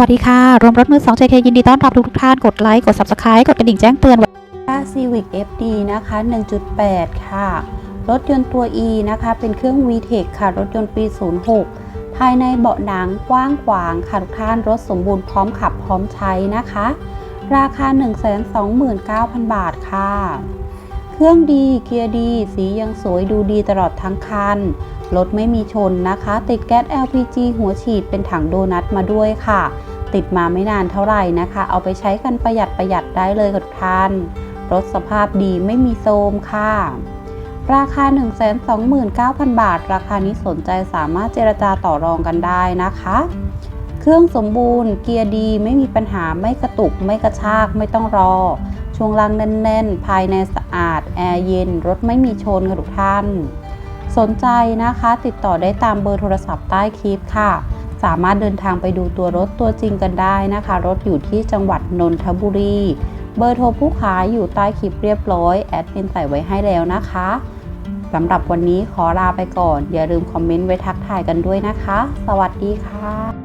วัสดีค่ะ รวมรถมือ2 JK ยินดีต้อนรับทุกๆท่าน กดไลค์ กด Subscribe กดกระดิ่งแจ้งเตือนค่า Civic FD นะคะ 1.8 ค่ะ รถยนต์ตัว E นะคะ เป็นเครื่อง VTEC ค่ะ รถยนต์ปี 06 ภายในเบาะหนังกว้างขวางค่ะทุกท่าน รถสมบูรณ์พร้อมขับพร้อมใช้นะคะ ราคา 129,000 บาทค่ะ เครื่องดี เกียร์ดี สียังสวยดูดีตลอดทั้งคัน รถไม่มีชนนะคะ ติดแก๊ส LPG หัวฉีดเป็นถังโดนัทมาด้วยค่ะ ติดมาไม่นานเท่าไหร่นะคะ เอาไปใช้กันประหยัดประหยัดได้เลยค่ะทุกท่าน รถสภาพดีไม่มีโทรมค่ะ ราคา 129,000 บาท ราคานี้สนใจสามารถเจรจาต่อรองกันได้นะคะ เครื่องสมบูรณ์ เกียร์ดี ไม่มีปัญหา ไม่กระตุก ไม่กระชาก ไม่ต้องรอ ช่วงล่างแน่นๆ ภายในสะอาด แอร์เย็น รถไม่มีชนค่ะทุกท่าน สนใจนะคะ ติดต่อได้ตามเบอร์โทรศัพท์ใต้คลิปค่ะ สามารถเดินทางไปดูตัวรถตัวจริงกันได้นะคะ รถอยู่ที่จังหวัดนนทบุรี เบอร์โทรผู้ขายอยู่ใต้คลิปเรียบร้อย แอดมินใส่ไว้ให้แล้วนะคะสำหรับวันนี้ขอลาไปก่อน อย่าลืมคอมเมนต์ไว้ทักทายกันด้วยนะคะ สวัสดีค่ะ